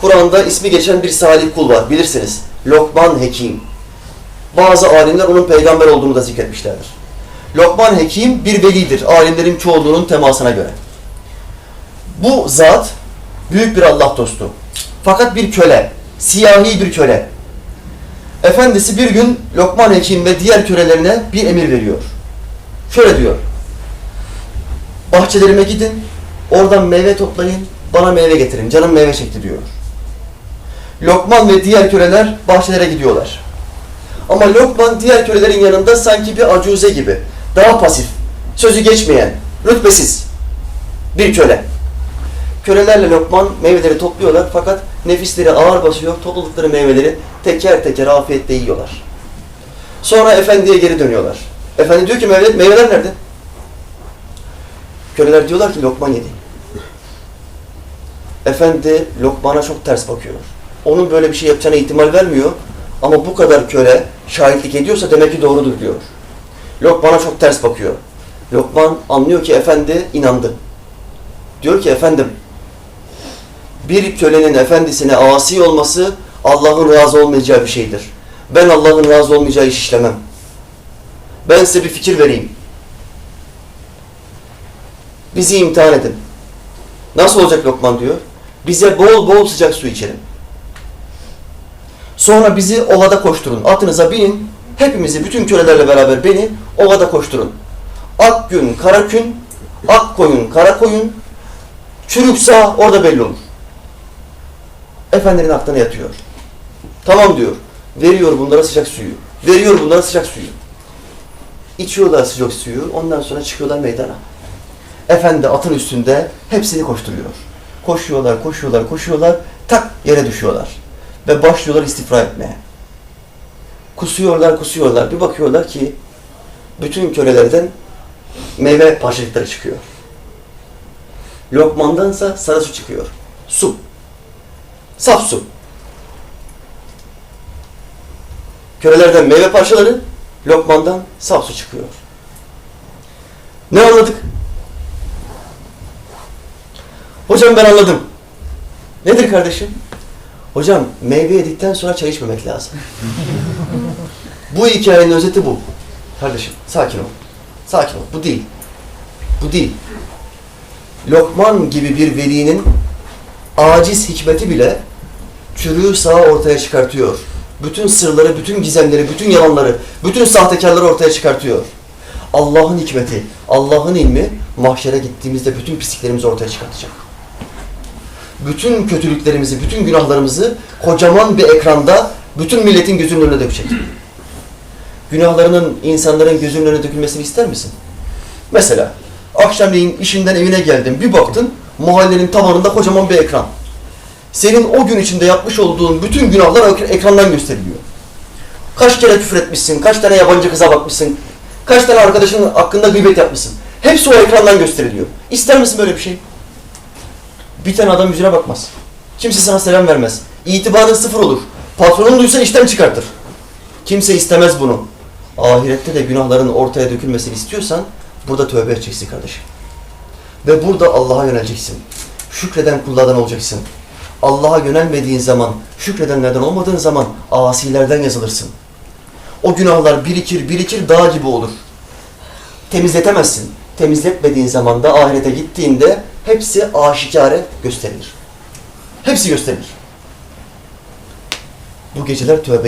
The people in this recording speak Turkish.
Kur'an'da ismi geçen bir salih kul var bilirsiniz. Lokman Hekim. Bazı alimler onun peygamber olduğunu da zikretmişlerdir. Lokman Hekim bir velidir alimlerin çoğunluğunun temasına göre. Bu zat büyük bir Allah dostu. Fakat bir köle, siyahi bir köle. Efendisi bir gün Lokman Hekim ve diğer kölelerine bir emir veriyor. Şöyle diyor. Bahçelerime gidin, oradan meyve toplayın, bana meyve getirin. Canım meyve çekti diyor. Lokman ve diğer köleler bahçelere gidiyorlar. Ama Lokman diğer kölelerin yanında sanki bir acuze gibi, daha pasif, sözü geçmeyen, rütbesiz bir köle. Kölelerle Lokman meyveleri topluyorlar fakat nefisleri ağır basıyor, topladıkları meyveleri teker teker afiyetle yiyorlar. Sonra efendiye geri dönüyorlar. Efendi diyor ki meyve, meyveler nerede? Köleler diyorlar ki Lokman yedi. Efendi Lokman'a çok ters bakıyor. Onun böyle bir şey yapacağına ihtimal vermiyor. Ama bu kadar köle şahitlik ediyorsa demek ki doğrudur diyor. Lokman'a çok ters bakıyor. Lokman anlıyor ki efendi inandı. Diyor ki efendim bir kölenin efendisine asi olması Allah'ın razı olmayacağı bir şeydir. Ben Allah'ın razı olmayacağı iş işlemem. Ben size bir fikir vereyim. Bizi imtihan edin. Nasıl olacak Lokman diyor. Bize bol bol sıcak su içerin. Sonra bizi ovada koşturun. Atınıza binin. Hepimizi bütün kölelerle beraber beni ovada koşturun. Ak gün, kara gün, ak koyun, kara koyun, çürük sağ orada belli olur. Efendinin aklına yatıyor. Tamam diyor. Veriyor bunlara sıcak suyu. Veriyor bunlara sıcak suyu. İçiyorlar sıcak suyu. Ondan sonra çıkıyorlar meydana. Efendi atın üstünde hepsini koşturuyor. Koşuyorlar, koşuyorlar, koşuyorlar. Tak yere düşüyorlar. Ve başlıyorlar istifra etmeye. Kusuyorlar, kusuyorlar. Bir bakıyorlar ki bütün kölelerden meyve parçacıkları çıkıyor. Lokmandansa sarı su çıkıyor. Su. Saf su. Kölelerden meyve parçaları, Lokmandan saf su çıkıyor. Ne anladık? Hocam ben anladım. Nedir kardeşim? Hocam meyve yedikten sonra çay içmemek lazım. bu hikayenin özeti bu. Kardeşim sakin ol. Sakin ol. Bu değil. Bu değil. Lokman gibi bir velinin aciz hikmeti bile çürüğü sağa ortaya çıkartıyor. Bütün sırları, bütün gizemleri, bütün yalanları, bütün sahtekarları ortaya çıkartıyor. Allah'ın hikmeti, Allah'ın ilmi mahşere gittiğimizde bütün pisliklerimizi ortaya çıkartacak. Bütün kötülüklerimizi, bütün günahlarımızı kocaman bir ekranda bütün milletin gözünün önüne dökecek. Günahlarının insanların gözünün önüne dökülmesini ister misin? Mesela akşamleyin işinden evine geldin, bir baktın mahallenin tavanında kocaman bir ekran. Senin o gün içinde yapmış olduğun bütün günahlar ek- ekrandan gösteriliyor. Kaç kere küfür etmişsin, kaç tane yabancı kıza bakmışsın, kaç tane arkadaşının hakkında gıybet yapmışsın. Hepsi o ekrandan gösteriliyor. İster misin böyle bir şey? Bir tane adam yüzüne bakmaz. Kimse sana selam vermez. İtibarın sıfır olur. Patronun duysa işten çıkartır. Kimse istemez bunu. Ahirette de günahların ortaya dökülmesini istiyorsan burada tövbe edeceksin kardeşim. Ve burada Allah'a yöneleceksin. Şükreden kullardan olacaksın. Allah'a yönelmediğin zaman, şükredenlerden olmadığın zaman asilerden yazılırsın. O günahlar birikir birikir dağ gibi olur. Temizletemezsin. Temizletmediğin zaman da ahirete gittiğinde hepsi aşikare gösterilir. Hepsi gösterilir. Bu geceler tövbe